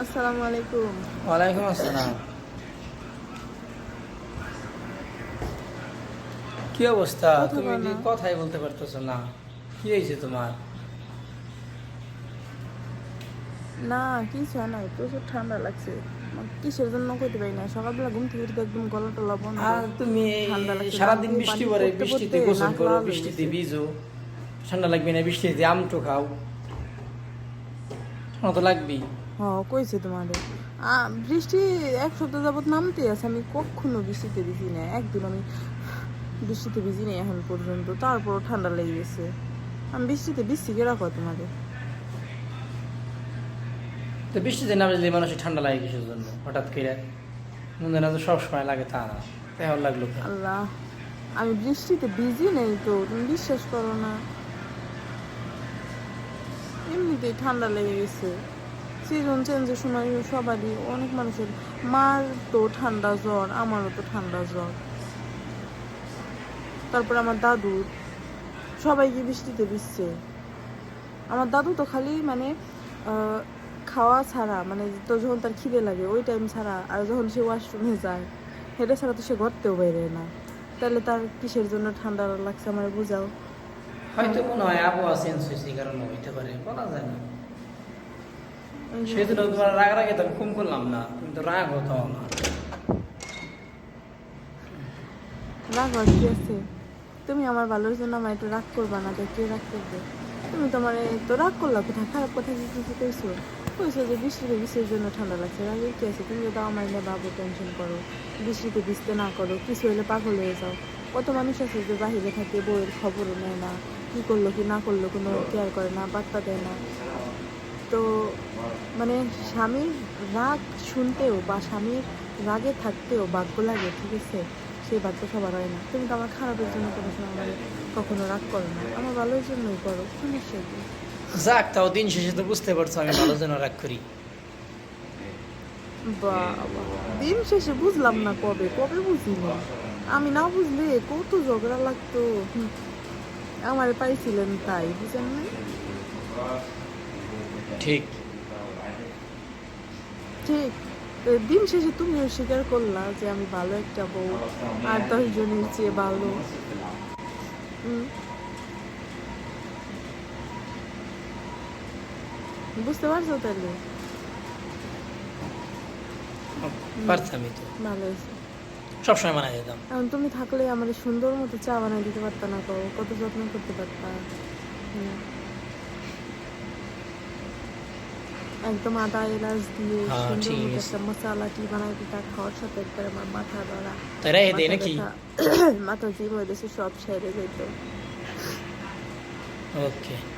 আসসালামু আলাইকুম। ওয়ালাইকুম আসসালাম। কি অবস্থা? তুমি কি না। কথাই বলতে পারতেছো না? কি হয়েছে তোমার? না কিছু নাই প্রচুর ঠান্ডা লাগছে। কিসের জন্য কইতে পারি না সকালবেলা ঘুম থেকে উঠতে একদম গলা টলা বন্ধ। আর তুমি। সারাদিন বৃষ্টি পরে বৃষ্টিতে গোসল করো বৃষ্টিতে ভিজো। ঠান্ডা লাগবে না বৃষ্টিতে আমটো খাও। তো লাগবেই। হ কইছে তোমাদের আ, বৃষ্টি এক সপ্তাহ যাবত নামতে আছে আমি কখনো বৃষ্টিতে ভিজি না একদিন আমি বৃষ্টিতে ভিজি নাই এখন পর্যন্ত। তারপর ঠান্ডা লেগে গেছে। আমি বৃষ্টিতে বৃষ্টি কে রাখো তোমাদের? তো বৃষ্টিতে না বুঝলে মানুষের ঠান্ডা লাগে কিসের জন্য? হঠাৎ করে মনে না তো সবসময় লাগে তা না তেমন লাগল? আল্লাহ আমি বৃষ্টিতে ভিজি নেই তো তুমি বিশ্বাস করো না। এমনিতেই ঠান্ডা লেগে গেছে। সিজন চেঞ্জের সময় সবারই, অনেক মানুষের। মার তো ঠান্ডা জ্বর, আমারও তো ঠান্ডা জ্বর। তারপর আমার দাদুর সবাইকে বৃষ্টিতে দিচ্ছে আমার দাদু তো খালি মানে খাওয়া ছাড়া মানে তো যখন তার খিদে লাগে, ওই টাইম ছাড়া, আর যখন সে ওয়াশরুমে যায়, সেটা ছাড়া তো সে ঘরতেও বাইরে না। তাহলে তার কিসের জন্য ঠান্ডা লাগছে আমার বুঝাও। হয়তো মনে হয় আবহাওয়া চেঞ্জ হয়েছে এই কারণে হইতে পারে, বলা যায় না। সেই জন্য তোমার রাগ রাগে তো আমি করলাম না, তুমি তো রাগ হতো না। রাগ আছে? তুমি আমার ভালোর জন্য আমার একটু রাগ করবা না, তো কে রাগ করবে? তুমি তোমার তো রাগ করলা কোথায়? খারাপ কথা কি কিছু কইছো? যে বৃষ্টিতে বৃষ্টির জন্য ঠান্ডা লাগছে, রাগে কি আছে? তুমি যদি আমার নিয়ে বাবু টেনশন করো, বৃষ্টিতে ভিজতে না করো, কিছু হলে পাগল হয়ে যাও। কত মানুষ আছে যে বাহিরে থাকে বইয়ের খবরও নেয় না। কি করল কি না করল কোনো কেয়ার করে না বার্তা দেয় না। তো মানে স্বামীর রাগ শুনতেও বা স্বামীর রাগে থাকতেও বাক্য লাগে ঠিক আছে? সেই ভাগ্য সবার হয় না। তুমি তো আমার খারাপের জন্য কোনো সময় আমার কখনো রাগ করো না। আমার ভালোর জন্যই করো সমস্যা কি যাক তাও দিন শেষে তো বুঝতে পারছ আমি ভালো জন্য রাগ করি। বাবা দিন শেষে বুঝলাম না কবে কবে বুঝিনি। আমি না বুঝলে কত ঝগড়া লাগতো। আমারে পাইছিলেন তাই বুঝেন না ঠিক। ঠিক। দিন শেষে তুমিও স্বীকার করলা যে আমি ভালো একটা বউ আর দশ জনের চেয়ে ভালো। বুঝতে পারছ তাহলে ভালো হয়েছে সবসময় মানা যেতাম এখন তুমি থাকলে আমার সুন্দর মতো চা বানাই দিতে পারতা না কো কত যত্ন করতে পারতা। একদম আদা এলাচ দিয়ে হ্যাঁ, সুন্দর। একটা মশলা টি বানাই দিতা খাওয়ার সাথে একবার আমার মাথা ধরা। রেখে দেয় নাকি? মাথা জীব হয়ে সব সেরে যেত ওকে।